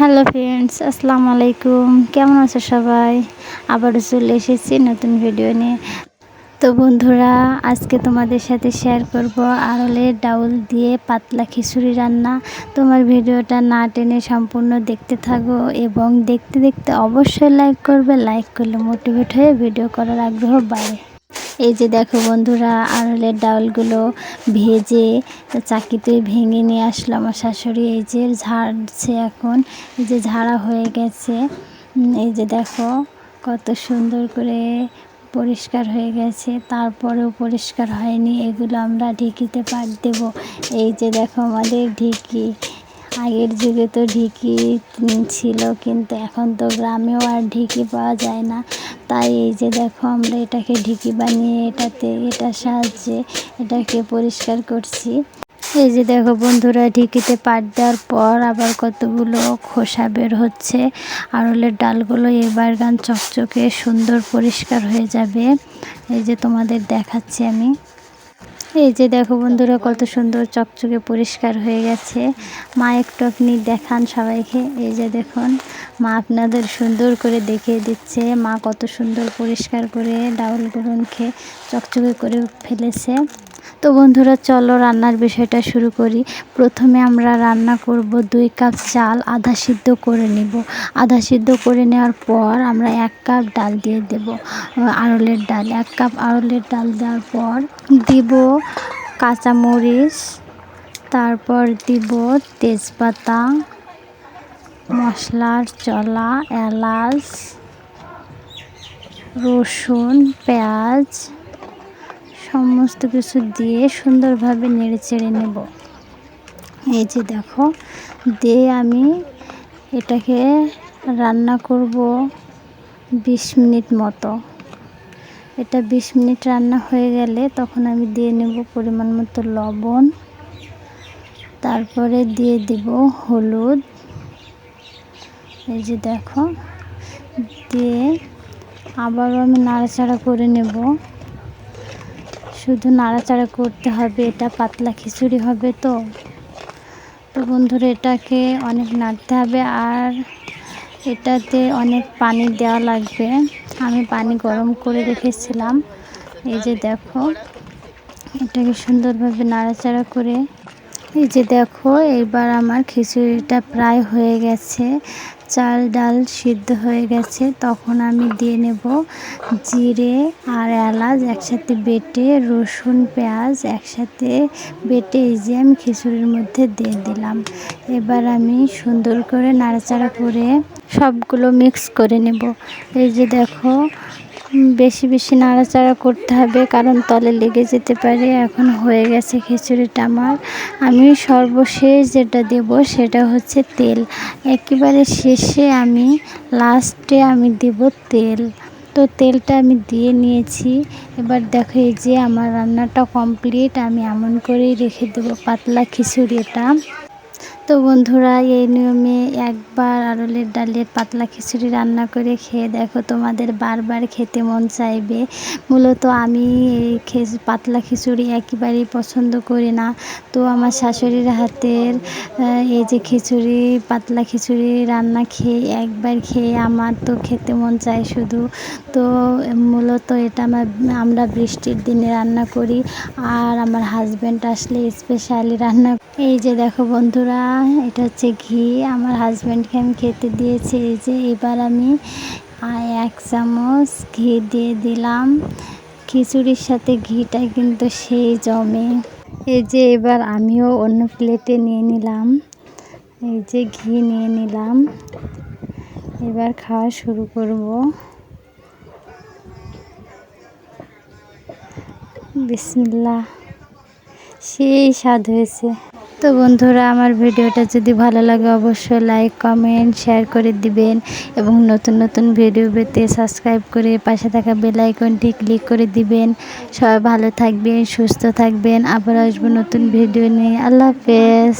Hello friends আসসালামু আলাইকুম কেমন আছো সবাই? আবারও চলে এসেছি নতুন ভিডিও নিয়ে। তো বন্ধুরা, আজকে তোমাদের সাথে শেয়ার করব আড়লের ডাউল দিয়ে পাতলা খিচুড়ি রান্না। তোমার ভিডিওটা না টেনে সম্পূর্ণ দেখতে থাকো এবং দেখতে দেখতে অবশ্যই লাইক করবে। লাইক করলে মোটিভেট হয়ে ভিডিও করার আগ্রহ বাড়ে। এই যে দেখো বন্ধুরা, আড়লের ডাউলগুলো ভেজে চাকিতে ভেঙে নিয়ে আসলো আমার শাশুড়ি। এই যে ঝাড়ছে এখন, এই যে ঝাড়া হয়ে গেছে। এই যে দেখো কত সুন্দর করে পরিষ্কার হয়ে গেছে, তারপরেও পরিষ্কার হয়নি, এগুলো আমরা ঢিকিতে পাট দেব। এই যে দেখো আমাদের ঢিকি। আগের যুগে তো ঢিকি ছিল, কিন্তু এখন তো গ্রামেও আর ঢিকি পাওয়া যায় না। তাই এই যে দেখো আমরা এটাকে ঢিকি বানিয়ে এটাতে, এটার সাহায্যে এটাকে পরিষ্কার করছি। এই যে দেখো বন্ধুরা, ঢিকিতে পাট দেওয়ার পর আবার কতগুলো খোসা বের হচ্ছে। আরলের ডালগুলো এবার গান চকচকে সুন্দর পরিষ্কার হয়ে যাবে। এই যে তোমাদের দেখাচ্ছি আমি। এই যে দেখো বন্ধুরা, কত সুন্দর চকচকে পরিষ্কার হয়ে গেছে। মা একটু আপনি দেখান সবাইকে। এই যে দেখুন, মা আপনাদের সুন্দর করে দেখিয়ে দিচ্ছে। মা কত সুন্দর পরিষ্কার করে ডাউল খেয়ে চকচকে করে ফেলেছে। তো বন্ধুরা, চলো রান্নার বিষয়টা শুরু করি। প্রথমে আমরা রান্না করব দুই কাপ চাল আধা সিদ্ধ করে নিব। আধা সিদ্ধ করে নেওয়ার পর আমরা এক কাপ ডাল দিয়ে দেব আড়লের ডাল। এক কাপ আড়লের ডাল দেওয়ার পর দিব কাঁচামরিচ, তারপর দিব তেজপাতা, মশলার চলা, এলাচ, রসুন, পেঁয়াজ সমস্ত কিছু দিয়ে সুন্দরভাবে নেড়ে চেড়ে নেব। এই যে দেখো, দিয়ে আমি এটাকে রান্না করব বিশ মিনিট মতো। এটা বিশ মিনিট রান্না হয়ে গেলে তখন আমি দিয়ে নেব পরিমাণ মতো লবণ। তারপরে দিয়ে দিব হলুদ। এই যে দেখো, দিয়ে আবারও আমি নাড়াচাড়া করে নেব। শুধু নাড়াচাড়া করতে হবে, এটা পাতলা খিচুড়ি হবে তো। তো বন্ধুরা, এটাকে অনেক নাড়তে হবে আর এটাতে অনেক পানি দেওয়া লাগবে। আমি পানি গরম করে রেখেছিলাম। এই যে দেখো, এটাকে সুন্দরভাবে নাড়াচাড়া করে, এই যে দেখো এবার আমার খিচুড়িটা প্রায় হয়ে গেছে। চাল ডাল সিদ্ধ হয়ে গেছে, তখন আমি দিয়ে নেব জিরে আর এলাচ, একসাথে বেটে রসুন, পেঁয়াজ একসাথে বেটে, এই যে আমি খিচুড়ির মধ্যে দিয়ে দিলাম। এবার আমি সুন্দর করে নাড়াচাড়া করে সবগুলো মিক্স করে নেব। এই যে দেখো বেশি বেশি নাড়াচাড়া করতে হবে, কারণ তলে লেগে যেতে পারে। এখন হয়ে গেছে খিচুড়িটা আমার। আমি সর্বশেষ যেটা দেব সেটা হচ্ছে তেল। একেবারে শেষে আমি লাস্টে আমি দেব তেল। তো তেলটা আমি দিয়ে নিয়েছি। এবার দেখো এই যে আমার রান্নাটা কমপ্লিট আমি এমন করেই রেখে দেবো পাতলা খিচুড়ি এটা তো বন্ধুরা, এই নিয়মে একবার আড়লের ডালের পাতলা খিচুড়ি রান্না করে খেয়ে দেখো তোমাদের বারবার খেতে মন চাইবে। মূলত আমি এই পাতলা খিচুড়ি একেবারেই পছন্দ করি না। তো আমার শাশুড়ির হাতের এই যে খিচুড়ি, পাতলা খিচুড়ি রান্না খেয়ে একবার খেয়ে আমার তো খেতে মন চায় শুধু। তো মূলত এটা আমার, আমরা বৃষ্টির দিনে রান্না করি। আর আমার হাজব্যান্ড আসলে স্পেশালি রান্না, এই যে দেখো বন্ধুরা এটা হচ্ছে ঘি। আমার হাজব্যান্ডকে আমি খেতে দিয়েছি, এই যে এবার আমি এক চামচ ঘি দিয়ে দিলাম। খিচুড়ির সাথে ঘিটা কিন্তু সেই জমে। এই যে এবার আমিও অন্য প্লেটে নিয়ে নিলাম। এই যে ঘি নিয়ে নিলাম। এবার খাওয়া শুরু করব। বিসমিল্লা সেই স্বাদ হয়েছে। তো বন্ধুরা, আমার ভিডিওটা যদি ভালো লাগে অবশ্যই লাইক কমেন্ট শেয়ার করে দিবেন এবং নতুন নতুন ভিডিও পেতে সাবস্ক্রাইব করে পাশে থাকা বেল আইকনটি ক্লিক করে দিবেন। সবাই ভালো থাকবেন, সুস্থ থাকবেন। আবার আসব নতুন ভিডিও নিয়ে। আল্লাহ হাফেজ।